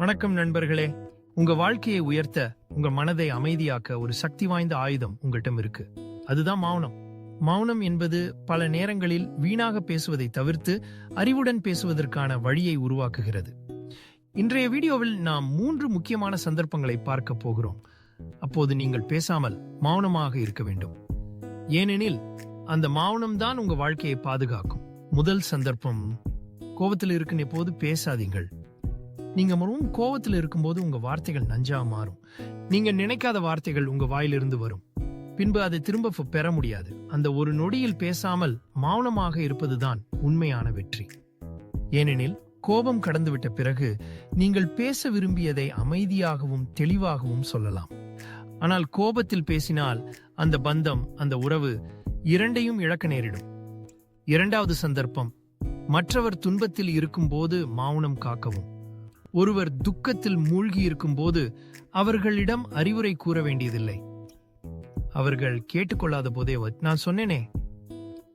வணக்கம் நண்பர்களே. உங்க வாழ்க்கையை உயர்த்த உங்க மனதை அமைதியாக்க ஒரு சக்தி வாய்ந்த ஆயுதம் உங்கள்கிட்ட இருக்கு. அதுதான் மௌனம். மௌனம் என்பது பல நேரங்களில் வீணாக பேசுவதை தவிர்த்து அறிவுடன் பேசுவதற்கான வழியை உருவாக்குகிறது. இன்றைய வீடியோவில் நாம் மூன்று முக்கியமான சந்தர்ப்பங்களை பார்க்க போகிறோம். அப்போது நீங்கள் பேசாமல் மௌனமாக இருக்க வேண்டும். ஏனெனில் அந்த மௌனம்தான் உங்க வாழ்க்கையை பாதுகாக்கும். முதல் சந்தர்ப்பம் கோபத்தில் இருக்கும் எப்போது பேசாதீங்கள். நீங்க முழுவதும் கோவத்தில் இருக்கும்போது உங்க வார்த்தைகள் நஞ்சா மாறும். நீங்க நினைக்காத வார்த்தைகள் உங்க வாயிலிருந்து வரும். பின்பு அதை திரும்ப பெற முடியாது. அந்த ஒரு நொடியில் பேசாமல் மௌனமாக இருப்பதுதான் உண்மையான வெற்றி. ஏனெனில் கோபம் கடந்துவிட்ட பிறகு நீங்கள் பேச விரும்பியதை அமைதியாகவும் தெளிவாகவும் சொல்லலாம். ஆனால் கோபத்தில் பேசினால் அந்த பந்தம் அந்த உறவு இரண்டையும் இழக்க நேரிடும். இரண்டாவது சந்தர்ப்பம் மற்றவர் துன்பத்தில் இருக்கும்போது மௌனம் காக்கவும். ஒருவர் துக்கத்தில் மூழ்கி இருக்கும்போது அவர்களிடம் அறிவுரை கூற வேண்டியதில்லை. அவர்கள் கேட்டுக்கொள்ளாத போதே நான் சொன்னேனே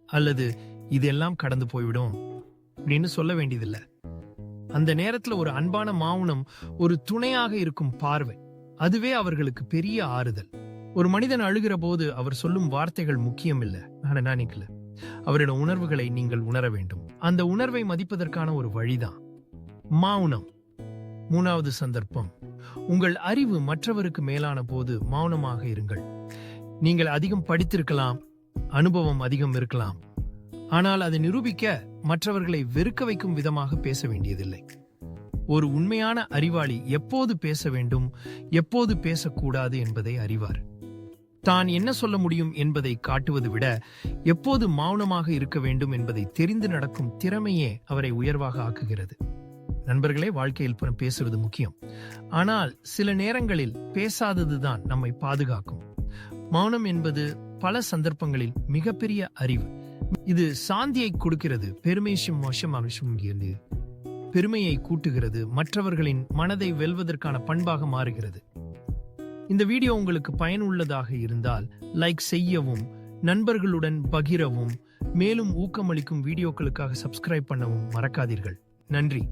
அல்லது இதெல்லாம் கடந்து போய்விடும் அப்படின்னு சொல்ல வேண்டியதில்லை. அந்த நேரத்துல ஒரு அன்பான மாவுனம் ஒரு துணையாக இருக்கும் பார்வை. அதுவே அவர்களுக்கு பெரிய ஆறுதல். ஒரு மனிதன் அழுகிற போது அவர் சொல்லும் வார்த்தைகள் முக்கியம் இல்ல நான் நினைக்கல. அவரோட உணர்வுகளை நீங்கள் உணர வேண்டும். அந்த உணர்வை மதிப்பதற்கான ஒரு வழிதான் மௌனம் மூணாவது சந்தர்ப்பம். உங்கள் அறிவு மற்றவருக்கு மேலான போது மௌனமாக இருங்கள். நீங்கள் அதிகம் படித்திருக்கலாம் அனுபவம் அதிகம் இருக்கலாம். ஆனால் அதை நிரூபிக்க மற்றவர்களை வெறுக்க வைக்கும் விதமாக பேச வேண்டியதில்லை. ஒரு உண்மையான அறிவாளி எப்போது பேச வேண்டும் எப்போது பேசக்கூடாது என்பதை அறிவார். தான் என்ன சொல்ல முடியும் என்பதை காட்டுவது விட எப்போது மௌனமாக இருக்க வேண்டும் என்பதை தெரிந்து நடக்கும் திறமையே அவரை உயர்வாக ஆக்குகிறது. நண்பர்களே வாழ்க்கையில் ப- பேசுறது முக்கியம். ஆனால் சில நேரங்களில் பேசாததுதான் நம்மை பாதுகாக்கும். மௌனம் என்பது பல சந்தர்ப்பங்களில் மிகப்பெரிய அறிவு. இது சாந்தியை கொடுக்கிறது பெருமேஷம் மோஷம் அவசியம் பெருமையை கூட்டுகிறது மற்றவர்களின் மனதை வெல்வதற்கான பண்பாக மாறுகிறது. இந்த வீடியோ உங்களுக்கு பயனுள்ளதாக இருந்தால் லைக் செய்யவும் நண்பர்களுடன் பகிரவும் மேலும் ஊக்கமளிக்கும் வீடியோக்களுக்காக சப்ஸ்கிரைப் பண்ணவும் மறக்காதீர்கள். நன்றி.